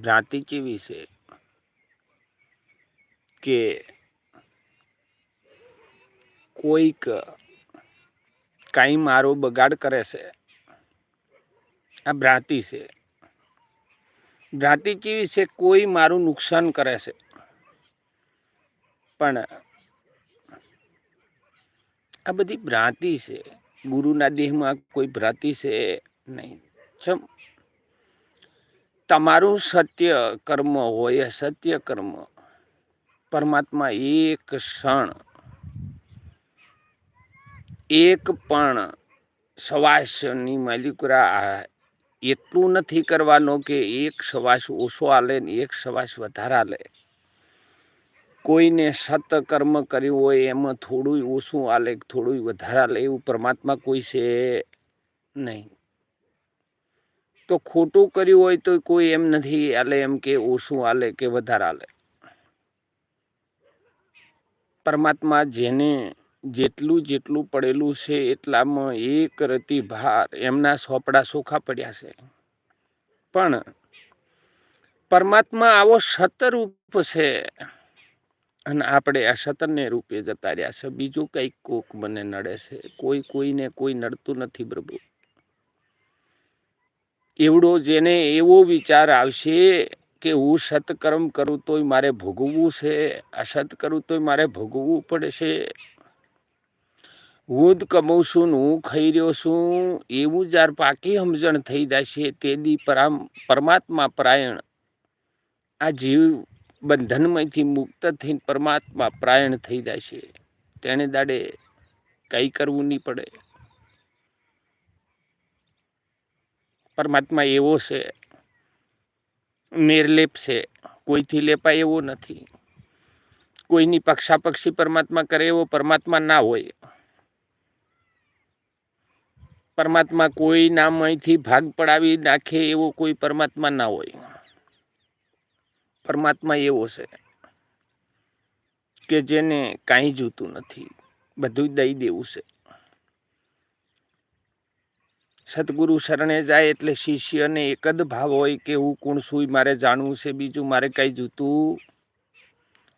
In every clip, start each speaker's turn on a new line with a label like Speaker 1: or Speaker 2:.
Speaker 1: ભ્રાંતિ કેવી છે? કે કોઈક કાંઈ મારો બગાડ કરે છે. આ ભ્રાંતિ છે. ભ્રાંતિ કેવી છે? કોઈ મારું નુકસાન કરે છે. પણ આ બધી ભ્રાંતિ છે. ગુરુના દેહમાં કોઈ ભ્રાંતિ છે નહીં. ચમ તમારું સત્ય કર્મ હોય સત્ય કર્મ. પરમાત્મા એક ક્ષણ, એક પણ સવાસની માલિકુરા એટલું નથી કરવાનો કે એક સવાસ ઓછો આલે ને એક સવાસ વધારે આલે. કોઈને સત કર્મ કર્યું હોય એમાં થોડું ઓછું આલે થોડું વધારે આલે એવું પરમાત્મા કોઈ છે નહીં. તો ખોટું કર્યું હોય તો કોઈ એમ નથી આલે એમ કે ઓછું આલે કે વધારે આલે. પરમાત્મા જેને જેટલું જેટલું પડેલું છે એટલામાં એક રતી ભાર એમના સોપડા સોખા પડ્યા છે. પણ પરમાત્મા આવો રૂપ છે અને આપણે આ સતરને રૂપે જતા રહ્યા છે. બીજું કંઈક કોક મને નડે છે. કોઈ કોઈને કોઈ નડતું નથી પ્રભુ. એવડો જેને એવો વિચાર આવશે કે હું સત્કર્મ કરું તોય મારે ભોગવવું છે અસત કરું તોય મારે ભોગવવું પડશે. હું જ કમાઉં છું હું ખાઈ રહ્યો છું, એવું જ્યારે પાકી સમજણ થઈ જશે તેદી પરામ, પરમાત્મા પરાયણ. આ જીવ બંધનમાંથી મુક્ત થઈને પરમાત્મા પ્રાયણ થઈ જશે. તેને દાડે કંઈ કરવું નહીં પડે. પરમાત્મા એવો છે, નિર્લેપ છે, કોઈથી લેપાય એવો નથી. કોઈની પક્ષાપક્ષી પરમાત્મા કરે એવો પરમાત્મા ના હોય. પરમાત્મા કોઈ નામ અહીંથી ભાગ પડાવી નાખે એવો કોઈ પરમાત્મા ના હોય. પરમાત્મા એવો છે કે જેને કાંઈ જોતું નથી, બધું દઈ દેવું છે. સદગુરુ શરણે જાય એટલે શિષ્યને એક જ ભાવ હોય કે હું કોણ છું એ મારે જાણવું છે, બીજું મારે કંઈ જોતું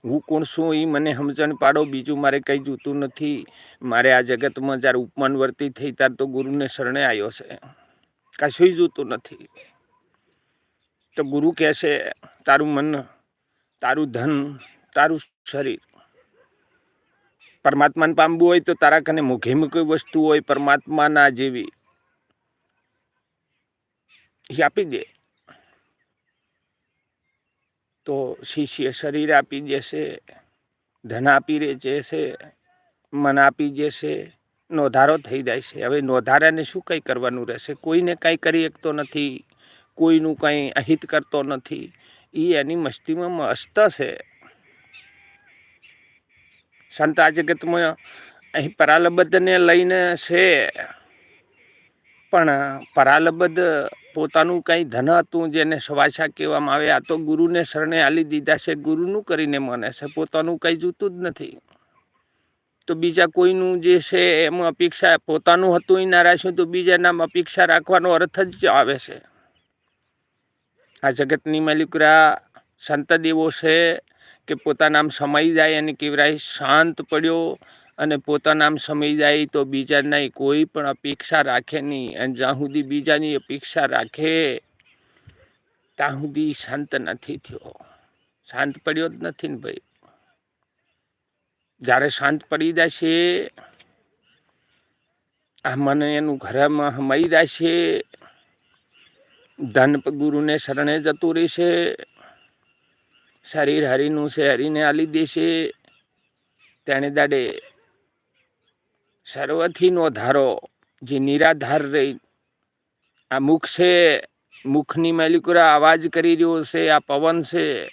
Speaker 1: હું કોણ છું એ મને સમજણ પાડો, બીજું મારે કંઈ જોતું નથી. મારે આ જગતમાં જ્યારે ઉપમાન વર્તી થઈ ત્યારે તો ગુરુને શરણે આવ્યો છે. કશું જોતું નથી. તો ગુરુ કહેશે, તારું મન, તારું ધન, તારું શરીર, પરમાત્માને પામવું હોય તો તારા કને મુખે વસ્તુ હોય, પરમાત્માના જેવી. એ આપી દે. તો શિષ્ય શરીર આપી દેશે, ધન આપી દે છે મન આપી જશે નોધારો થઈ જાય છે. હવે નોધારાને શું કંઈ કરવાનું રહેશે? કોઈને કાંઈ કરી શકતો નથી, કોઈનું કંઈ અહિત કરતો નથી. એ એની મસ્તીમાં મસ્ત છે. સંતા જગતમાં અહીં પરાલબદ્ધને લઈને છે. પણ પરાલબદ્ધ પોતાનું કંઈ ધન હતું જેને સવાસા કહેવામાં આવે, આ તો ગુરુને શરણે આલી દીધા છે, ગુરુનું કરીને મને છે, પોતાનું કંઈ જોતું જ નથી. તો બીજા કોઈનું જે છે એમાં અપેક્ષા, પોતાનું હતું એ ના રાખ્યું તો બીજા નામ અપેક્ષા રાખવાનો અર્થ જ આવે છે. આ જગતની માલિકરા સંત દેવો છે કે પોતાના આમ સમાઈ જાય અને કેવરાય શાંત પડ્યો અને પોતાના સમય જાય તો બીજાના કોઈ પણ અપેક્ષા રાખે નહીં. અને જ્યાં સુધી બીજાની અપેક્ષા રાખે, ત્યાં સુધી શાંત નથી થયો. શાંત પડ્યો જ નથી ને ભાઈ. જ્યારે શાંત પડી જશે, આ મને એનું ઘરમાં હમાઈ જશે, ધન ગુરુને શરણે જતું રહેશે, શરીર હરીનું છે હરીને આલી દેશે તેને દાડે સર્વથી નો ધારો જે નિરાધાર રહી. આ મુખ છે, મુખની મેલિકુરા અવાજ કરી રહ્યો છે, આ પવન છે.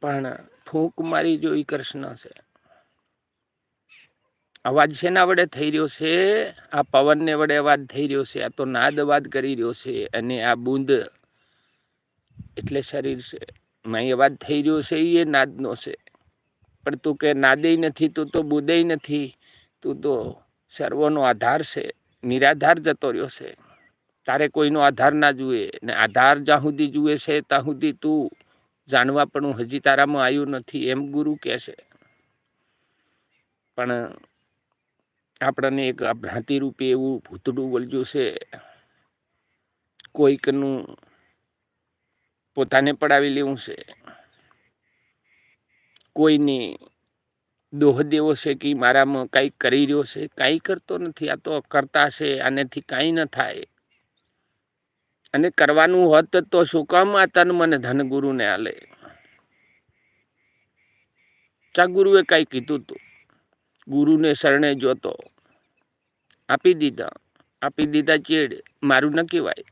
Speaker 1: પણ ફૂંક મારી જોઈ કૃષ્ણ છે. અવાજ શેના વડે થઈ રહ્યો છે? આ પવનને વડે અવાજ થઈ રહ્યો છે. આ તો નાદ અવાજ કરી રહ્યો છે અને આ બુંદ એટલે શરીર છે. અહીં અવાજ થઈ રહ્યો છે, એ નાદનો છે. પણ તું કે નાદેય નથી, તું તો બુદેય નથી. તું તો સર્વનો આધાર છે, નિરાધાર જતો રહ્યો છે. તારે કોઈનો આધાર ના જુએ ને આધાર જ્યાં સુધી જુએ છે, ત્યાં સુધી તું જાણવા પણ હજી તારામાં આવ્યું નથી, એમ ગુરુ કહે છે. પણ આપણને એક ભ્રાંતિ રૂપે એવું ભૂતડું વળગ્યું છે. કોઈકનું પોતાને પડાવી લેવું છે. કોઈની દોહ દેવો છે કે મારામાં કાંઈક કરી રહ્યો છે? કાંઈ કરતો નથી. આ તો કરતા છે, આનેથી કાંઈ ન થાય. અને કરવાનું હોત તો શું? કામ આ તન મને ધન ગુરુને આલે? ચા ગુરુએ કાંઈ કીધું તું? ગુરુને શરણે જોતો. આપી દીધા. આપી દીધા ચેડ. મારું ન કહેવાય.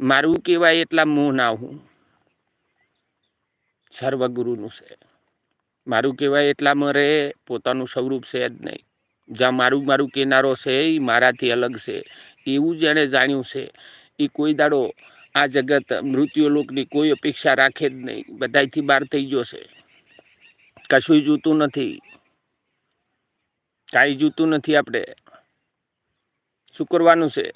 Speaker 1: મારું કહેવાય એટલા મોહ ના હું. સર્વગુરુનું છે. મારું કહેવાય એટલા મારે પોતાનું સ્વરૂપ છે જ નહીં. જ્યાં મારું મારું કેનારો છે એ મારાથી અલગ છે. એવું જેણે જાણ્યું છે. એ કોઈ દાડો આ જગત મૃત્યુલોકની કોઈ અપેક્ષા રાખે જ નહીં. બધાયથી બહાર થઈ ગયો છે. કશું જોતું નથી. કાંઈ જોતું નથી આપણે. શું કરવાનું છે?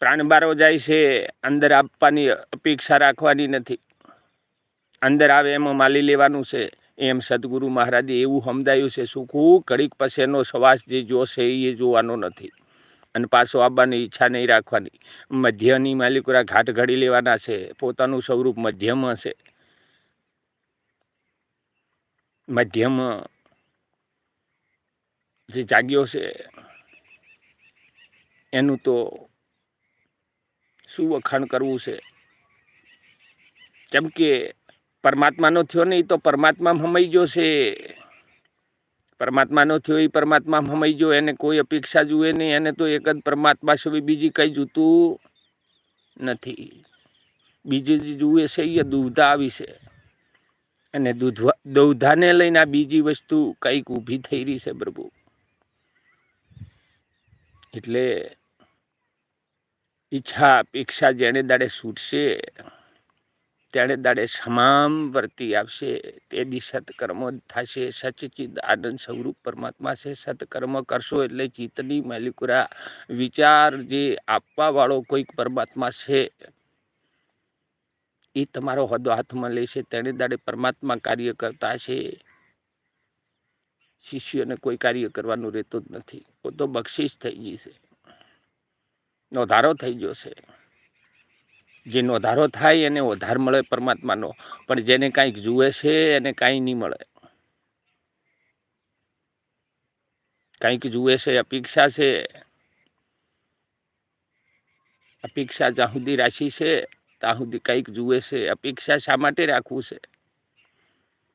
Speaker 1: પ્રાણ બારો જાય છે. અંદર આપવાની અપેક્ષા રાખવાની નથી. અંદર આવે એમાં માલી લેવાનું છે. એમ સદગુરુ મહારાજે એવું સમજાયું છે, સુખું કડીક પછીનો શ્વાસ જે જોશે એ જોવાનો નથી. અને પાછો આવવાની ઈચ્છા નહીં રાખવાની. મધ્યની માલિકોરા ઘાટ ઘડી લેવાના છે, પોતાનું સ્વરૂપ મધ્યમ હશે. મધ્યમ જે જાગ્યો છે, એનું તો શું વખાણ કરવું છે? કેમ કે પરમાત્માનો થયો ને એ તો પરમાત્મા હમાઈ ગયો છે. પરમાત્માનો થયો એ પરમાત્મા હમાઈ ગયો, એને કોઈ અપેક્ષા જુએ નહીં, એને તો એક જ પરમાત્મા સિવાય બીજી કંઈ જોતું નથી. બીજી જે જુએ છે એ દુવધા આવી છે. અને દૂધવા, દૌધાને લઈને આ બીજી વસ્તુ કંઈક ઊભી થઈ રહી છે પ્રભુ. એટલે ઈચ્છા, અપેક્ષા જેણે દાડે છૂટશે તેણે દાડે સમામ વર્તી આવશે, તે દી સત્કર્મો થશે સચિત આનંદ સ્વરૂપ પરમાત્મા છે, સત્કર્મ કરશો એટલે ચિત્તની માલિકુરા વિચાર જે આપવા વાળો કોઈક પરમાત્મા છે, એ તમારો હોદ્દો હાથમાં લેશે. તેણે દાડે પરમાત્મા કાર્ય કરતા છે શિષ્યને કોઈ કાર્ય કરવાનું રહેતું જ નથી. પોતો બક્ષિસ થઈ ગઈ છે. નોધારો થઈ ગયો છે. જે નોધારો થાય એને વધાર મળે પરમાત્માનો. પણ જેને કાંઈક જુએ છે એને કાંઈ નહીં મળે. કાંઈક જુએ છે, અપેક્ષા છે, અપેક્ષા જ્યાં સુધી રાશી છે, ત્યાં સુધી કંઈક જુએ છે. અપેક્ષા શા માટે રાખવું છે?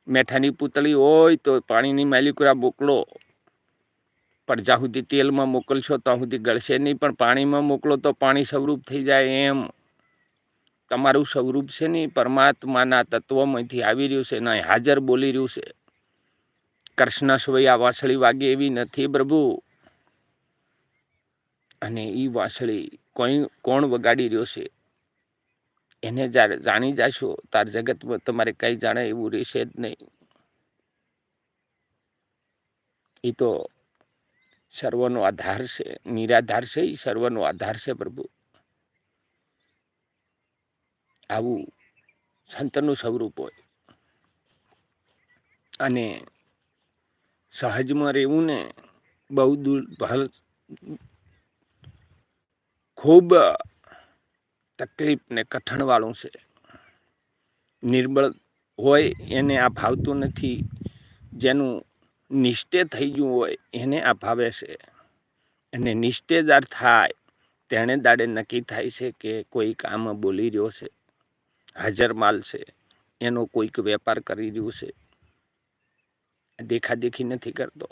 Speaker 1: મેઠાની પૂતળી હોય તો પાણીની માલિકુરા મોકલો. પણ જ્યાં સુધી તેલમાં મોકલશો ત્યાં સુધી ગળશે નહીં. પણ પાણીમાં મોકલો તો પાણી સ્વરૂપ થઈ જાય એમ. તમારું સ્વરૂપ છે ને પરમાત્માના તત્વમાંથી આવી રહ્યું છે ને હાજર બોલી રહ્યું છે. કૃષ્ણ સ્વયા વાસળી વાગે એવી નથી પ્રભુ. અને એ વાંસળી કોઈ કોણ વગાડી રહ્યો છે? એને જ્યારે જાણી જશો, તાર જગતમાં તમારે કંઈ જાણે એવું રહેશે જ નહીં. એ તો સર્વનો આધાર છે, નિરાધાર છે એ સર્વનો આધાર છે પ્રભુ. આવું સંતનું સ્વરૂપ હોય. અને સહજમાં રહેવું ને બહુ દૂર, ભલ, ખૂબ તકલીફ ને કઠણવાળું છે. નિર્બળ હોય એને આ ભાવતું નથી. જેનું નિષ્ઠે થઈ ગયું હોય એને આ ભાવે છે. અને નિષ્ઠેદાર થાય, તેણે દાડે નક્કી થાય છે કે કોઈ કામ બોલી રહ્યો છે. હાજર માલ છે, એનો કોઈક વેપાર કરી રહ્યું છે. દેખાદેખી નથી કરતો.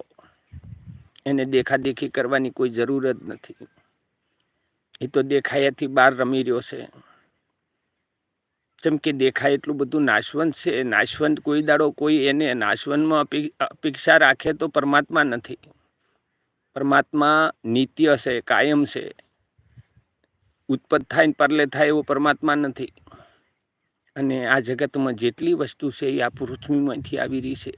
Speaker 1: એને દેખાદેખી કરવાની કોઈ જરૂર જ નથી. એ તો દેખાયાથી બહાર રમી રહ્યો છે. જેમ કે દેખાય એટલું બધું નાશવંત છે. નાશવંત કોઈ દાડો કોઈ એને નાશવંતમાં અપેક્ષા રાખે તો પરમાત્મા નથી. પરમાત્મા નિત્ય છે, કાયમ છે. ઉત્પન્ન થાય ને પરલે થાય એવો પરમાત્મા નથી. અને આ જગતમાં જેટલી વસ્તુ છે એ આ પૃથ્વીમાંથી આવી રહી છે,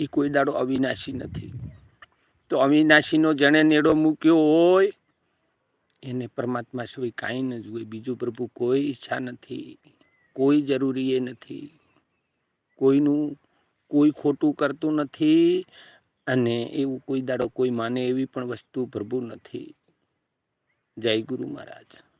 Speaker 1: એ કોઈ દાડો અવિનાશી નથી. તો અવિનાશીનો જેણે નેડો મૂક્યો હોય, એને પરમાત્મા સિવાય કાંઈ ન જોઈએ બીજું પ્રભુ કોઈ ઈચ્છા નથી, કોઈ જરૂરી એ નથી. કોઈનું, કોઈ ખોટું કરતું નથી અને એવું કોઈ દાડો કોઈ માને એવી પણ વસ્તુ પ્રભુ નથી. જય ગુરુ મહારાજ.